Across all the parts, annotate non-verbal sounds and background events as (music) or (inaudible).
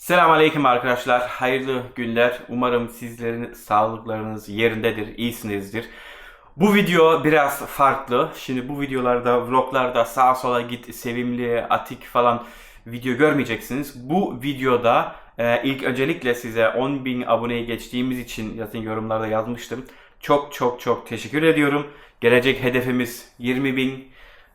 Selam aleyküm arkadaşlar. Hayırlı günler. Umarım sizlerin sağlıklarınız yerindedir, iyisinizdir. Bu video biraz farklı. Şimdi bu videolarda, vloglarda sağa sola git, sevimli, atik falan video görmeyeceksiniz. Bu videoda e, ilk öncelikle size 10.000 aboneyi geçtiğimiz için zaten yorumlarda yazmıştım. Çok çok çok teşekkür ediyorum. Gelecek hedefimiz 20.000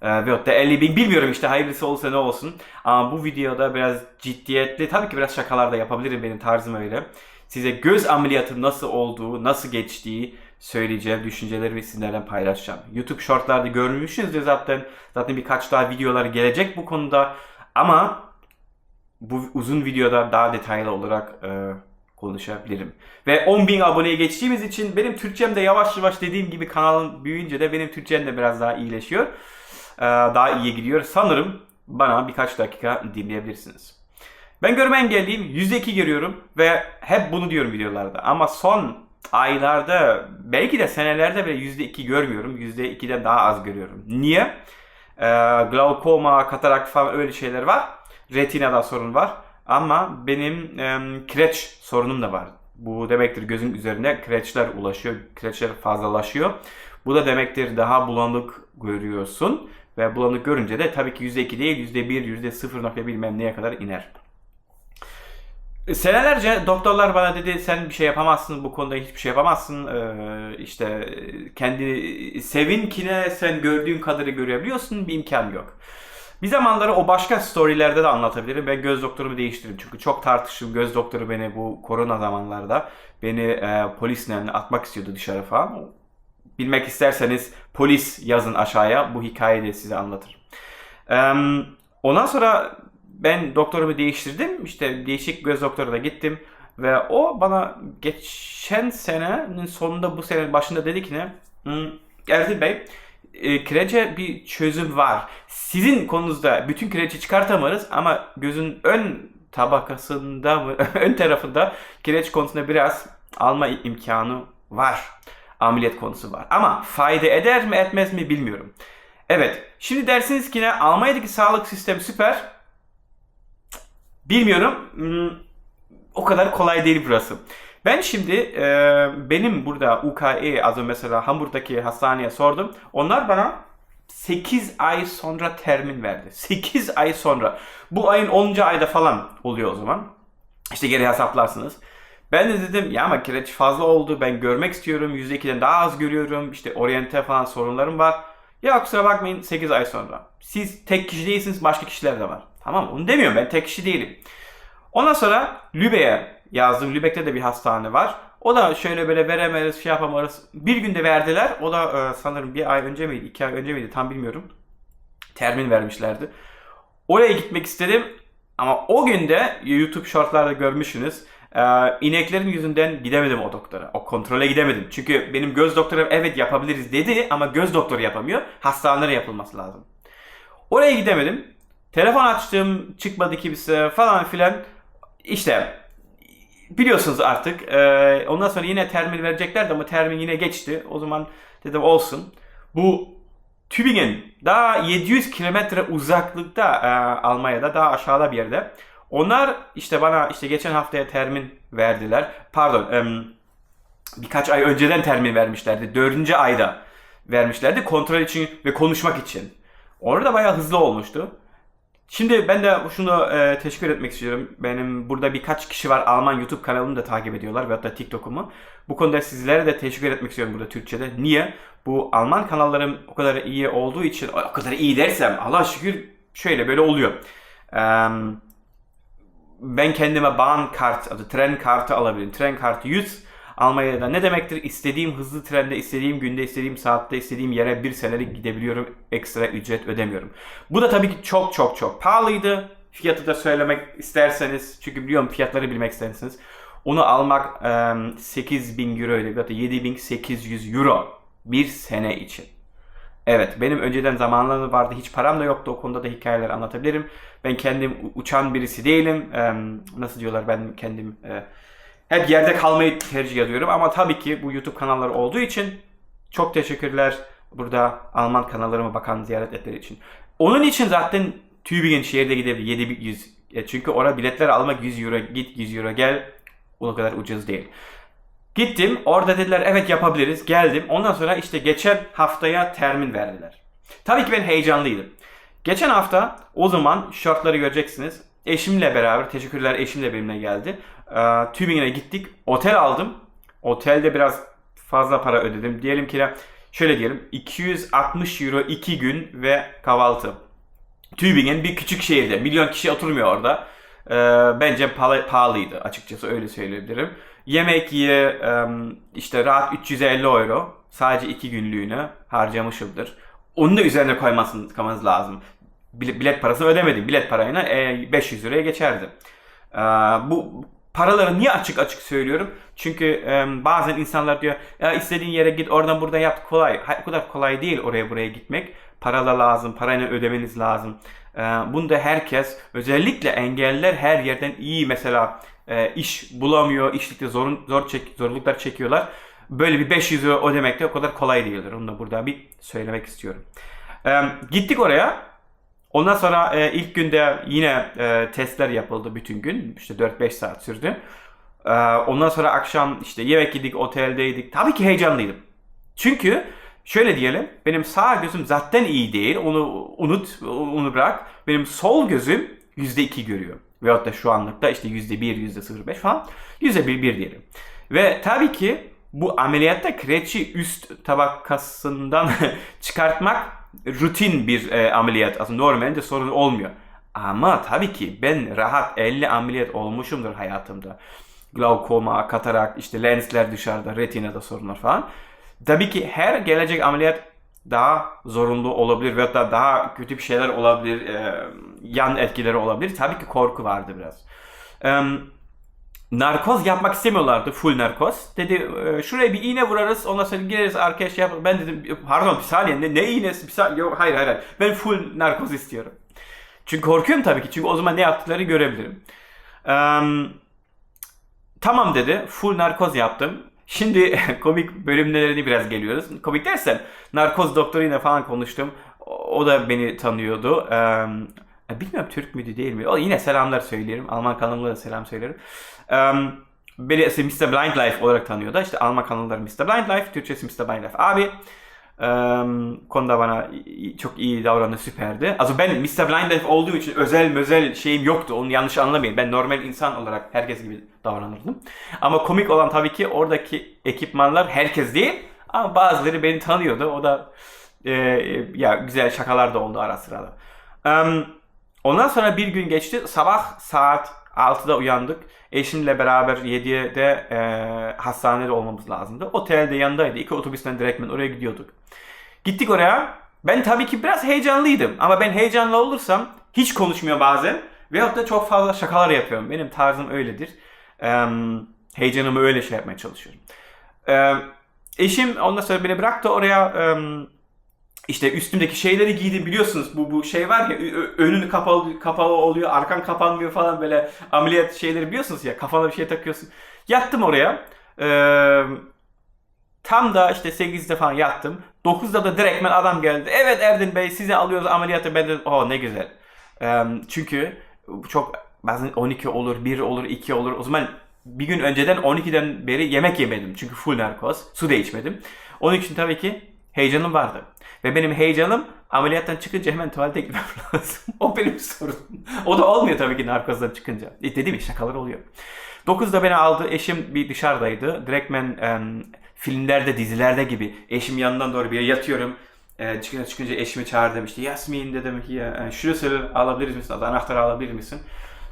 ee, veyahut da 50 bin bilmiyorum işte hayırlısı olsa ne olsun. Ama bu videoda biraz ciddiyetli tabii ki biraz şakalar da yapabilirim benim tarzım öyle. Size göz ameliyatı nasıl olduğu, nasıl geçtiği söyleyeceğim, düşüncelerimi sizlerle paylaşacağım. YouTube shortlarda görmüşsünüzdür zaten. Zaten birkaç daha videolar gelecek bu konuda. Ama bu uzun videoda daha detaylı olarak e, konuşabilirim. Ve 10.000 aboneye geçtiğimiz için benim Türkçem de yavaş yavaş dediğim gibi kanalın büyüyünce de benim Türkçem de biraz daha iyileşiyor. Ee, daha iyi gidiyor. Sanırım bana birkaç dakika dinleyebilirsiniz. Ben görme engelliyim. %2 görüyorum ve hep bunu diyorum videolarda. Ama son aylarda belki de senelerde bile %2 görmüyorum. %2'den daha az görüyorum. Niye? Ee, glaukoma, katarakt falan öyle şeyler var. Retinada sorun var. Ama benim e, kireç sorunum da var. Bu demektir gözün üzerine kireçler ulaşıyor, kireçler fazlalaşıyor. Bu da demektir daha bulanık görüyorsun. Ve bulanık görünce de tabii ki %2 değil %1, %0 bilmem neye kadar iner. Senelerce doktorlar bana dedi sen bir şey yapamazsın bu konuda hiçbir şey yapamazsın ee, işte kendi sevinkine sen gördüğün kadarı görebiliyorsun bir imkan yok. Bir zamanları o başka storylerde de anlatabilirim. Ben göz doktorumu değiştirdim. Çünkü çok tartıştım. Göz doktoru beni bu korona zamanlarda beni e, polisle atmak istiyordu dışarı falan. Bilmek isterseniz polis yazın aşağıya. Bu hikayeyi de size anlatırım. Ee, ondan sonra ben doktorumu değiştirdim. İşte değişik göz doktoruna gittim. Ve o bana geçen senenin sonunda bu senenin başında dedi ki ne? Hmm, Erdil Bey kirece bir çözüm var. Sizin konunuzda bütün kireci çıkartamayız ama gözün ön tabakasında (laughs) ön tarafında kireç konusunda biraz alma imkanı var. Ameliyat konusu var. Ama fayda eder mi etmez mi bilmiyorum. Evet. Şimdi dersiniz ki ne? Almanya'daki sağlık sistemi süper. Bilmiyorum. Hmm, o kadar kolay değil burası. Ben şimdi e, benim burada UKE az mesela Hamburg'daki hastaneye sordum. Onlar bana 8 ay sonra termin verdi. 8 ay sonra. Bu ayın 10. ayda falan oluyor o zaman. İşte geri hesaplarsınız. Ben de dedim ya ama kireç fazla oldu. Ben görmek istiyorum. %2'den daha az görüyorum. İşte oryante falan sorunlarım var. Ya kusura bakmayın 8 ay sonra. Siz tek kişi değilsiniz başka kişiler de var. Tamam onu demiyorum ben tek kişi değilim. Ondan sonra Lübeck'e yazdım. Lübeck'te de bir hastane var. O da şöyle böyle veremeyiz, şey yapamayız. Bir günde verdiler. O da e, sanırım bir ay önce miydi, iki ay önce miydi tam bilmiyorum. Termin vermişlerdi. Oraya gitmek istedim. Ama o günde YouTube shortlarda görmüşsünüz. E, ineklerin yüzünden gidemedim o doktora. O kontrole gidemedim. Çünkü benim göz doktorum evet yapabiliriz dedi ama göz doktoru yapamıyor. Hastanelere yapılması lazım. Oraya gidemedim. Telefon açtım, çıkmadı kimse falan filan. İşte biliyorsunuz artık. Ee, ondan sonra yine termin vereceklerdi ama termin yine geçti. O zaman dedim olsun. Bu Tübingen daha 700 kilometre uzaklıkta e, Almanya'da daha aşağıda bir yerde. Onlar işte bana işte geçen haftaya termin verdiler. Pardon birkaç ay önceden termin vermişlerdi. Dördüncü ayda vermişlerdi kontrol için ve konuşmak için. Orada bayağı hızlı olmuştu. Şimdi ben de şunu e, teşekkür etmek istiyorum. Benim burada birkaç kişi var Alman YouTube kanalımı da takip ediyorlar ve hatta TikTok'umu. Bu konuda sizlere de teşekkür etmek istiyorum burada Türkçe'de. Niye? Bu Alman kanallarım o kadar iyi olduğu için, o kadar iyi dersem Allah şükür şöyle böyle oluyor. Eee ben kendime Bahn kart adı tren kartı alabilirim. Tren kartı 100 Almanya'da ne demektir? İstediğim hızlı trende, istediğim günde, istediğim saatte, istediğim yere bir senelik gidebiliyorum. Ekstra ücret ödemiyorum. Bu da tabii ki çok çok çok pahalıydı. Fiyatı da söylemek isterseniz, çünkü biliyorum fiyatları bilmek isterseniz. Onu almak um, 8000 euro ile ya da 7800 euro bir sene için. Evet benim önceden zamanlarım vardı hiç param da yoktu o konuda da hikayeler anlatabilirim. Ben kendim uçan birisi değilim. Ee, nasıl diyorlar ben kendim e, hep yerde kalmayı tercih ediyorum. Ama tabii ki bu YouTube kanalları olduğu için çok teşekkürler burada Alman kanallarıma bakan ziyaret ettikleri için. Onun için zaten Tübingen şehirde gidebilir 700 Ya çünkü orada biletler almak 100 euro git 100 euro gel o kadar ucuz değil. Gittim orada dediler evet yapabiliriz geldim. Ondan sonra işte geçen haftaya termin verdiler. Tabii ki ben heyecanlıydım. Geçen hafta o zaman şartları göreceksiniz. Eşimle beraber teşekkürler eşimle benimle geldi. Ee, Tübingen'e gittik otel aldım. Otelde biraz fazla para ödedim. Diyelim ki şöyle diyelim 260 euro 2 gün ve kahvaltı. Tübingen bir küçük şehirde. Milyon kişi oturmuyor orada. Ee, bence pahalı, pahalıydı açıkçası öyle söyleyebilirim. Yemek ye em, işte rahat 350 euro. Sadece 2 günlüğüne harcamışımdır. Onu da üzerine koymasın, koymanız lazım. Bilet, parasını ödemedim. Bilet parayla e, 500 liraya geçerdi. Ee, bu paraları niye açık açık söylüyorum? Çünkü e, bazen insanlar diyor ya istediğin yere git oradan buradan yap kolay. Hayır, o kadar kolay değil oraya buraya gitmek. Paralar lazım, parayla ödemeniz lazım. Ee, bunda herkes özellikle engelliler her yerden iyi mesela e, iş bulamıyor, işlikte zorun, zor çek, zorluklar çekiyorlar. Böyle bir 500 euro ödemek de o kadar kolay değildir. Onu da burada bir söylemek istiyorum. Ee, gittik oraya. Ondan sonra e, ilk günde yine e, testler yapıldı bütün gün. İşte 4-5 saat sürdü. Ee, ondan sonra akşam işte yemek yedik, oteldeydik. Tabii ki heyecanlıydım. Çünkü şöyle diyelim, benim sağ gözüm zaten iyi değil. Onu unut, onu bırak. Benim sol gözüm %2 görüyor. Veyahut da şu anlıkta işte %1, %0,5 falan. %1, 1 diyelim. Ve tabii ki bu ameliyatta kreçi üst tabakasından (laughs) çıkartmak rutin bir e, ameliyat. Aslında normalde sorun olmuyor. Ama tabii ki ben rahat 50 ameliyat olmuşumdur hayatımda. Glaukoma, katarak, işte lensler dışarıda, retinada sorunlar falan. Tabii ki her gelecek ameliyat daha zorunlu olabilir veya da daha kötü bir şeyler olabilir, e, yan etkileri olabilir. Tabii ki korku vardı biraz. E, narkoz yapmak istemiyorlardı, full narkoz. Dedi e, şuraya bir iğne vurarız, ondan sonra gireriz arkaya şey yap. Ben dedim pardon bir saniye ne, ne iğnesi bir saniye yok hayır hayır. Ben full narkoz istiyorum. Çünkü korkuyorum tabii ki çünkü o zaman ne yaptıklarını görebilirim. E, tamam dedi, full narkoz yaptım. Şimdi (laughs) komik bölümlerini biraz geliyoruz. Komik dersen narkoz doktoruyla falan konuştum. O da beni tanıyordu. Ee, bilmiyorum Türk müydü değil mi? O yine selamlar söylerim. Alman kanalına da selam söylerim. Ee, beni Mr. Blind Life olarak tanıyordu. İşte Alman kanalları Mr. Blind Life, Türkçesi Mr. Blind Life abi. Ee, konuda bana çok iyi davrandı, süperdi. Also ben Mr. Blind Life olduğum için özel özel şeyim yoktu. Onu yanlış anlamayın. Ben normal insan olarak herkes gibi davranırdım. Ama komik olan tabii ki oradaki ekipmanlar herkes değil. Ama bazıları beni tanıyordu. O da e, ya güzel şakalar da oldu ara sırada. Um, ondan sonra bir gün geçti. Sabah saat 6'da uyandık. Eşimle beraber 7'de e, hastanede olmamız lazımdı. Otelde yanındaydı. İki otobüsten direktmen oraya gidiyorduk. Gittik oraya. Ben tabii ki biraz heyecanlıydım. Ama ben heyecanlı olursam hiç konuşmuyor bazen. Veyahut da çok fazla şakalar yapıyorum. Benim tarzım öyledir. Ee, heyecanımı öyle şey yapmaya çalışıyorum. Ee, eşim ondan sonra beni bıraktı oraya. E, işte üstümdeki şeyleri giydim biliyorsunuz bu bu şey var ya önünü kapalı kapalı oluyor arkan kapanmıyor falan böyle ameliyat şeyleri biliyorsunuz ya kafana bir şey takıyorsun. Yattım oraya. Ee, tam da işte 8'de falan yattım. 9'da da direktmen adam geldi. Evet Erdin Bey sizi alıyoruz ameliyata. Ben de oh ne güzel. Ee, çünkü çok bazen 12 olur, 1 olur, 2 olur. O zaman bir gün önceden 12'den beri yemek yemedim. Çünkü full narkoz. Su da içmedim. Onun için tabii ki heyecanım vardı. Ve benim heyecanım ameliyattan çıkınca hemen tuvalete gitmem (laughs) lazım. o benim sorunum. O da olmuyor tabii ki narkozdan çıkınca. E, dediğim şakalar oluyor. 9'da beni aldı. Eşim bir dışarıdaydı. Direktmen um, filmlerde, dizilerde gibi. Eşim yanından doğru bir yatıyorum. E, çıkınca, çıkınca eşimi çağırdım. İşte Yasmin dedim ki ya, Schlüssel alabilir misin? Anahtarı alabilir misin?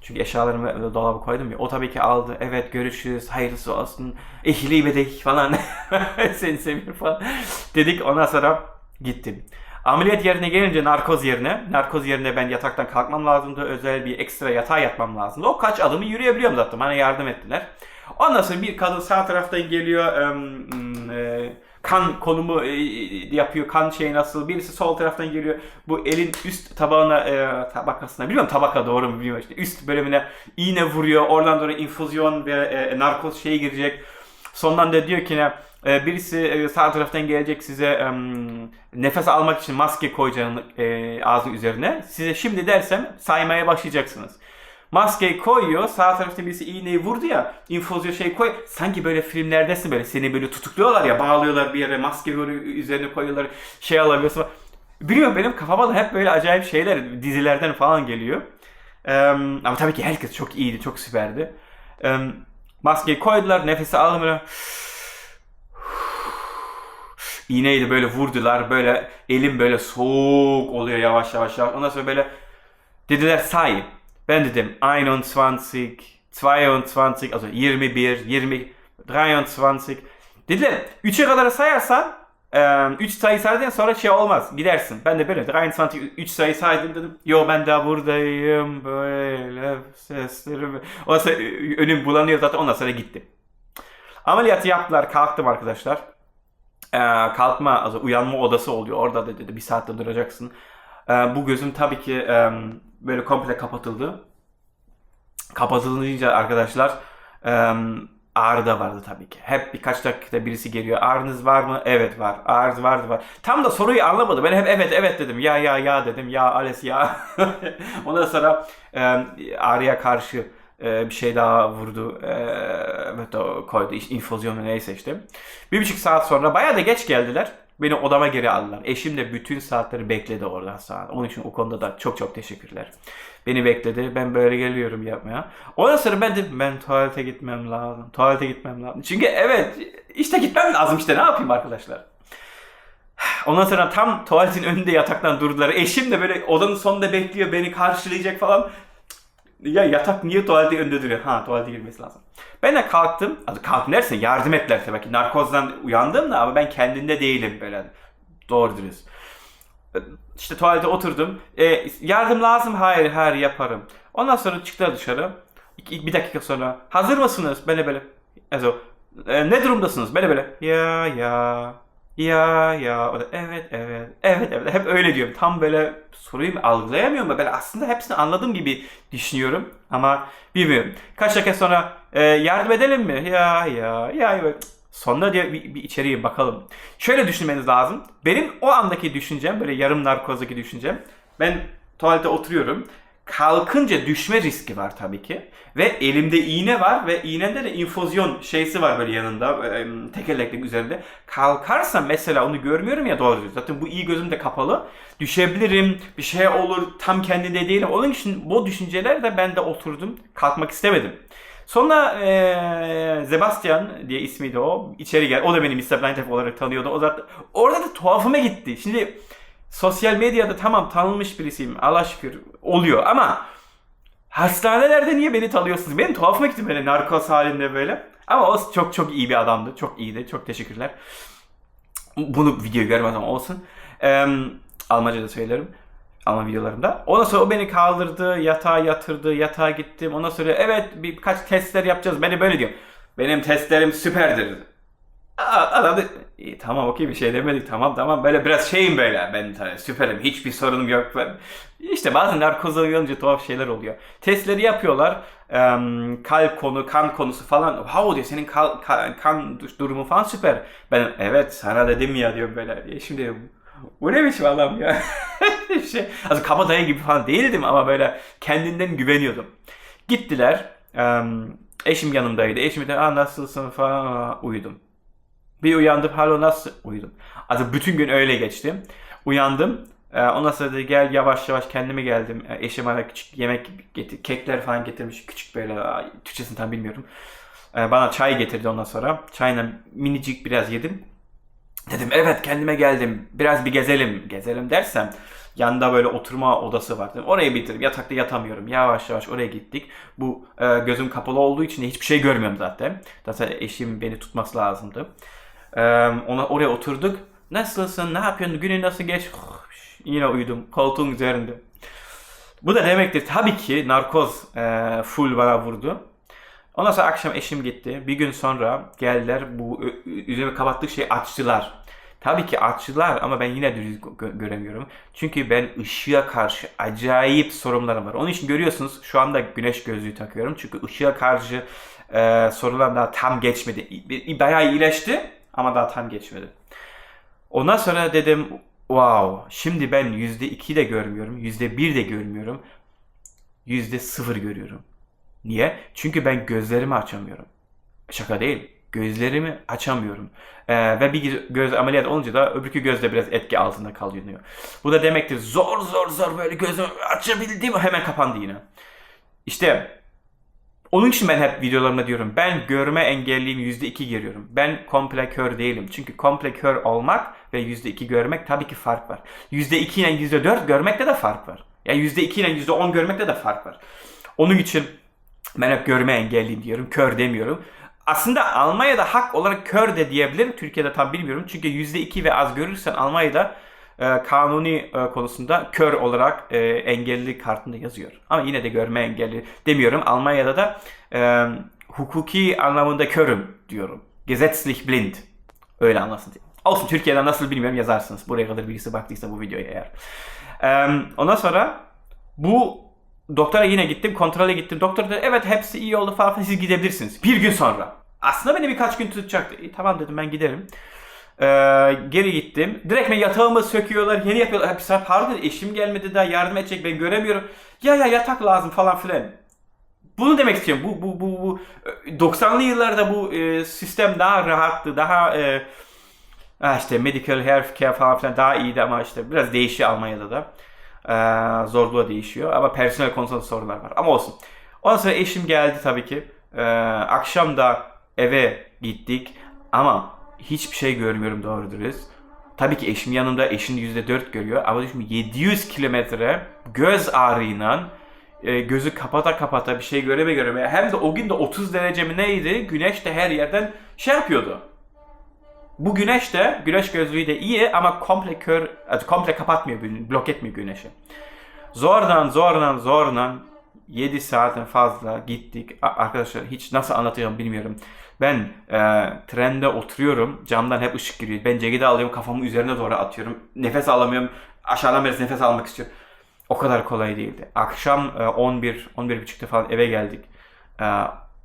Çünkü eşyalarımı dolaba koydum ya. O tabii ki aldı. Evet görüşürüz. Hayırlısı olsun. Ich liebe dich falan. (laughs) Seni seviyorum falan. Dedik ondan sonra gittim. Ameliyat yerine gelince narkoz yerine, narkoz yerine ben yataktan kalkmam lazımdı. Özel bir ekstra yatağa yatmam lazımdı. O kaç adımı yürüyebiliyorum zaten. Bana yardım ettiler. Ondan sonra bir kadın sağ taraftan geliyor. E, kan konumu e, yapıyor. Kan şey nasıl. Birisi sol taraftan geliyor. Bu elin üst tabağına e, tabakasına bilmiyorum tabaka doğru mu bilmiyorum işte üst bölümüne iğne vuruyor. Oradan doğru infüzyon ve e, narkoz şeyi girecek. Sondan da diyor ki ne e, birisi e, sağ taraftan gelecek size e, nefes almak için maske koyacağını e, ağzı üzerine. Size şimdi dersem saymaya başlayacaksınız. Maskeyi koyuyor. Sağ tarafta birisi iğneyi vurdu ya. infozyo şey koy. Sanki böyle filmlerdesin böyle. Seni böyle tutukluyorlar ya. Bağlıyorlar bir yere. Maske böyle üzerine koyuyorlar. Şey alabiliyorsun. Bilmiyorum benim kafama da hep böyle acayip şeyler dizilerden falan geliyor. Ee, ama tabii ki herkes çok iyiydi. Çok süperdi. Ee, maskeyi koydular. Nefesi almıyor. İğneyle böyle vurdular. Böyle elim böyle soğuk oluyor yavaş yavaş. yavaş. Ondan sonra böyle dediler say. Ben dedim 21, 22, also 21, 20, 23. Dediler 3'e kadar sayarsan 3 sayı saydıktan sonra şey olmaz. Gidersin. Ben de böyle 23, 3 sayı saydım dedim. Yo ben daha buradayım. Böyle seslerim. Sonra önüm bulanıyor zaten ondan sonra gittim. Ameliyatı yaptılar. Kalktım arkadaşlar. Ee, kalkma, uyanma odası oluyor. Orada da dedi bir saatte duracaksın. Ee, bu gözüm tabii ki e, böyle komple kapatıldı. Kapatılınca arkadaşlar ağrı da vardı tabii ki. Hep birkaç dakikada birisi geliyor. Ağrınız var mı? Evet var. Ağrınız vardı var. Tam da soruyu anlamadı. Ben hep evet evet dedim. Ya ya ya dedim. Ya Ales ya. (laughs) Ondan sonra ağrıya karşı bir şey daha vurdu. E, evet o koydu. İşte, infüzyonu neyse işte. Bir buçuk saat sonra bayağı da geç geldiler. Beni odama geri aldılar. Eşim de bütün saatleri bekledi orada saat. Onun için o konuda da çok çok teşekkürler. Beni bekledi. Ben böyle geliyorum yapmaya. Ondan sonra ben dedim ben tuvalete gitmem lazım. Tuvalete gitmem lazım. Çünkü evet işte gitmem lazım işte ne yapayım arkadaşlar. Ondan sonra tam tuvaletin önünde yataktan durdular. Eşim de böyle odanın sonunda bekliyor beni karşılayacak falan. Ya yatak niye tuvaletin önünde duruyor? Ha tuvalete girmesi lazım. Ben de kalktım. Kalktım dersen yardım ettiler tabii ki. Narkozdan uyandım da ama ben kendinde değilim böyle. Doğru dürüst. İşte tuvalete oturdum. E, yardım lazım. Hayır hayır yaparım. Ondan sonra çıktılar dışarı. İki, bir dakika sonra hazır mısınız? Böyle böyle. E, ne durumdasınız? Böyle böyle. Ya ya. Ya ya o da evet evet evet evet hep öyle diyorum. Tam böyle soruyu algılayamıyorum da ben aslında hepsini anladığım gibi düşünüyorum ama bilmiyorum. Kaç dakika sonra e, yardım edelim mi? Ya ya ya Sonra diye bir, bir içeriye bakalım. Şöyle düşünmeniz lazım. Benim o andaki düşüncem böyle yarım narkozdaki düşüncem. Ben tuvalete oturuyorum kalkınca düşme riski var tabii ki. Ve elimde iğne var ve iğnede de infozyon şeysi var böyle yanında e, tekerleklik üzerinde. Kalkarsam mesela onu görmüyorum ya doğru Zaten bu iyi gözüm de kapalı. Düşebilirim, bir şey olur, tam kendinde değilim. Onun için bu düşünceler de ben de oturdum. Kalkmak istemedim. Sonra e, Sebastian diye ismiydi o. içeri gel. O da beni Mr. Blindtef olarak tanıyordu. O zaten orada da tuhafıma gitti. Şimdi sosyal medyada tamam tanınmış birisiyim. Allah şükür oluyor ama hastanelerde niye beni tanıyorsunuz? Benim tuhafıma gitti böyle narkoz halinde böyle. Ama o çok çok iyi bir adamdı. Çok iyiydi. Çok teşekkürler. Bunu video görmez olsun. Ee, Almanca'da söylerim. Alman videolarımda. Ondan sonra o beni kaldırdı, yatağa yatırdı, yatağa gittim. Ondan sonra evet birkaç testler yapacağız. Beni böyle diyor. Benim testlerim süperdir. Adam da İyi, tamam okey bir şey demedik tamam tamam böyle biraz şeyim böyle ben süperim hiçbir sorunum yok. İşte bazen narkoz alınca tuhaf şeyler oluyor. Testleri yapıyorlar kalp konu kan konusu falan wow diyor senin kal, kan, kan durumu falan süper. Ben evet sana dedim ya diyor böyle e şimdi bu ne biçim adam ya. (laughs) şey, az kabadayı gibi falan değildim ama böyle kendinden güveniyordum. Gittiler. Eşim yanımdaydı. Eşim de nasılsın falan uyudum. Bir uyandım hala nasıl uyudum. Also bütün gün öyle geçti. Uyandım. Ee, ondan sonra da gel yavaş yavaş kendime geldim. Ee, eşim bana küçük yemek getir, kekler falan getirmiş. Küçük böyle Türkçesini tam bilmiyorum. Ee, bana çay getirdi ondan sonra. Çayla minicik biraz yedim. Dedim evet kendime geldim. Biraz bir gezelim. Gezelim dersem Yanında böyle oturma odası var. Dedim, oraya bitirdim. Yatakta yatamıyorum. Yavaş yavaş oraya gittik. Bu e, gözüm kapalı olduğu için hiçbir şey görmüyorum zaten. Zaten eşim beni tutması lazımdı. Ona oraya oturduk. Nasılsın? Ne yapıyorsun? Günün nasıl geç? Yine uyudum. Koltuğun üzerinde. Bu da demektir tabii ki narkoz full bana vurdu. Ondan sonra akşam eşim gitti. Bir gün sonra geldiler bu üzerime kapattık şey açtılar. Tabii ki açtılar ama ben yine düz gö- göremiyorum. Çünkü ben ışığa karşı acayip sorunlarım var. Onun için görüyorsunuz şu anda güneş gözlüğü takıyorum. Çünkü ışığa karşı e, sorunlarım daha tam geçmedi. Bayağı iyileşti ama daha tam geçmedi. Ondan sonra dedim wow şimdi ben yüzde iki de görmüyorum. Yüzde bir de görmüyorum. yüzde sıfır görüyorum. Niye? Çünkü ben gözlerimi açamıyorum. Şaka değil. Gözlerimi açamıyorum. Ee, ve bir göz ameliyat olunca da öbürkü göz de biraz etki altında kalıyor. Bu da demektir zor zor zor böyle gözümü açabildim hemen kapandı yine. İşte onun için ben hep videolarımda diyorum ben görme engelliyim %2 görüyorum. Ben komple kör değilim. Çünkü komple kör olmak ve %2 görmek tabii ki fark var. %2 ile %4 görmekte de fark var. Ya yani %2 ile %10 görmekte de fark var. Onun için ben hep görme engelliyim diyorum. Kör demiyorum. Aslında Almanya'da hak olarak kör de diyebilirim. Türkiye'de tam bilmiyorum. Çünkü %2 ve az görürsen Almanya'da kanuni e, konusunda kör olarak e, engelli kartında yazıyor. Ama yine de görme engelli demiyorum. Almanya'da da e, hukuki anlamında körüm diyorum. Gesetzlich blind. Öyle anlasın. Olsun Türkiye'de nasıl bilmiyorum yazarsınız. Buraya kadar birisi baktıysa bu videoya eğer. E, ondan sonra bu doktora yine gittim. Kontrole gittim. Doktor dedi evet hepsi iyi oldu falan siz gidebilirsiniz. Bir gün sonra. Aslında beni birkaç gün tutacaktı. E, tamam dedim ben giderim. Ee, geri gittim. Direkt ben yatağımı söküyorlar, yeni yapıyorlar. Hepsi pardon eşim gelmedi daha yardım edecek ben göremiyorum. Ya ya yatak lazım falan filan. Bunu demek istiyorum. Bu bu bu, bu 90'lı yıllarda bu e, sistem daha rahattı, daha e, işte medical health care falan filan daha iyiydi ama işte biraz değişiyor Almanya'da da. E, zorluğa değişiyor ama personel konusunda sorunlar var. Ama olsun. Ondan sonra eşim geldi tabii ki. E, akşam da eve gittik ama hiçbir şey görmüyorum doğru dürüst. Tabii ki eşim yanımda, eşim %4 görüyor ama düşün 700 kilometre göz ağrıyla e, gözü kapata kapata bir şey göreme göreme hem de o gün de 30 derece mi neydi güneş de her yerden şey yapıyordu. Bu güneş de güneş gözlüğü de iyi ama komple kör, komple kapatmıyor, blok etmiyor güneşi. Zordan zordan zordan 7 saatten fazla gittik. Arkadaşlar hiç nasıl anlatıyorum bilmiyorum. Ben e, trende oturuyorum. Camdan hep ışık giriyor. Ben ceketi alıyorum kafamı üzerine doğru atıyorum. Nefes alamıyorum. Aşağıdan beri nefes almak istiyorum. O kadar kolay değildi. Akşam e, 11 11.30'da falan eve geldik. E,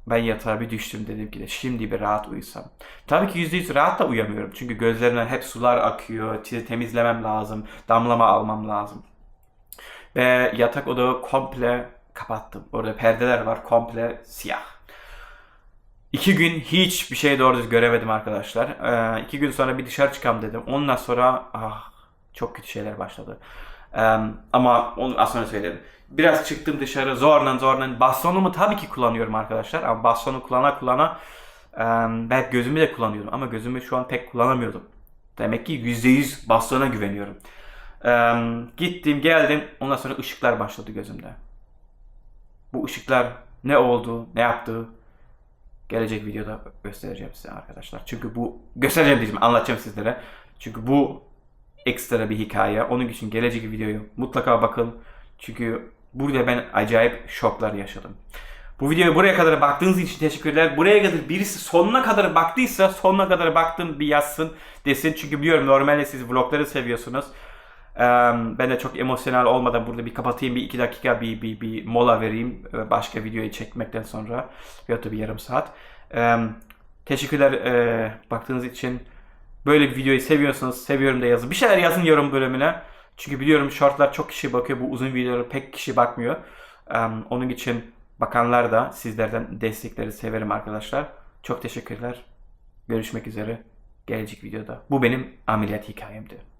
ben yatağa bir düştüm dedim ki de şimdi bir rahat uyusam. Tabii ki %100 rahat da uyamıyorum. Çünkü gözlerimden hep sular akıyor. Temizlemem lazım. Damlama almam lazım. Ve yatak odağı komple kapattım. Orada perdeler var komple siyah. İki gün hiçbir şey doğru düz göremedim arkadaşlar. Ee, iki gün sonra bir dışarı çıkam dedim. Ondan sonra ah çok kötü şeyler başladı. Ee, ama onu az sonra söyledim. Biraz çıktım dışarı zorla zorla. Bastonumu tabii ki kullanıyorum arkadaşlar. Ama bastonu kullana kullana e, ben gözümü de kullanıyordum. Ama gözümü şu an pek kullanamıyordum. Demek ki %100 bastona güveniyorum. Ee, gittim geldim. Ondan sonra ışıklar başladı gözümde. Bu ışıklar ne oldu, ne yaptı gelecek videoda göstereceğim size arkadaşlar. Çünkü bu göstereceğim diyeceğim, anlatacağım sizlere. Çünkü bu ekstra bir hikaye. Onun için gelecek videoyu mutlaka bakın. Çünkü burada ben acayip şoklar yaşadım. Bu videoyu buraya kadar baktığınız için teşekkürler. Buraya kadar birisi sonuna kadar baktıysa sonuna kadar baktım bir yazsın desin. Çünkü biliyorum normalde siz vlogları seviyorsunuz. Ben de çok emosyonel olmadan burada bir kapatayım bir iki dakika bir, bir, bir mola vereyim başka videoyu çekmekten sonra ya da bir yarım saat. Teşekkürler baktığınız için. Böyle bir videoyu seviyorsanız seviyorum da yazın. Bir şeyler yazın yorum bölümüne. Çünkü biliyorum shortlar çok kişi bakıyor. Bu uzun videoları pek kişi bakmıyor. Onun için bakanlar da sizlerden destekleri severim arkadaşlar. Çok teşekkürler. Görüşmek üzere gelecek videoda. Bu benim ameliyat hikayemdi.